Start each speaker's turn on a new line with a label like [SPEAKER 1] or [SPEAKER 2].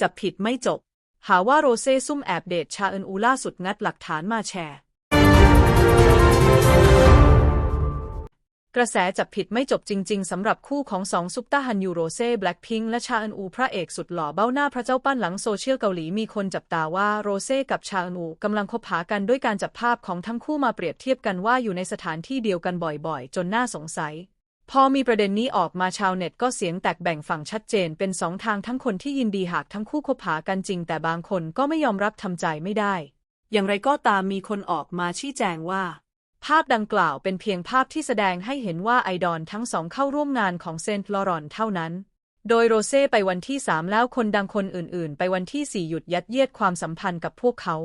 [SPEAKER 1] จับผิดไม่จบ หาว่าโรเซ่ซุ่มแอบเดทชาเอินอูล่าสุดงัดหลักฐานมาแชร์ กระแสจับผิดไม่จบจริง ๆสำหรับคู่ของสองซุปตาฮันยูโรเซ่แบล็คพิงและชาเอินอูพระเอกสุดหล่อเบ้าหน้าพระเจ้าปั้นหลังโซเชียลเกาหลีมีคนจับตาว่าโรเซ่กับชาเอินอูกำลังคบหากันด้วยการจับภาพของทั้งคู่มาเปรียบเทียบกันว่าอยู่ในสถานที่เดียวกันบ่อยๆ จนน่าสงสัย พอมีประเด็นนี้ออกมาชาวเน็ตก็เสียงแตกแบ่งฝั่งชัดเจนเป็นสองทางทั้งคนที่ยินดีหากทั้งคู่คบหากันจริง แต่บางคนก็ไม่ยอมรับทำใจไม่ได้ อย่างไรก็ตามมีคนออกมาชี้แจงว่า ภาพดังกล่าวเป็นเพียงภาพที่แสดงให้เห็นว่าไอดอลทั้งสองเข้าร่วมงานของเซนต์ลอรอนเท่านั้น โดยโรเซ่ไปวันที่ 3 แล้วคนดังคนอื่น ๆ ไปวันที่ 4 หยุดยัดเยียดความสัมพันธ์กับพวกเขา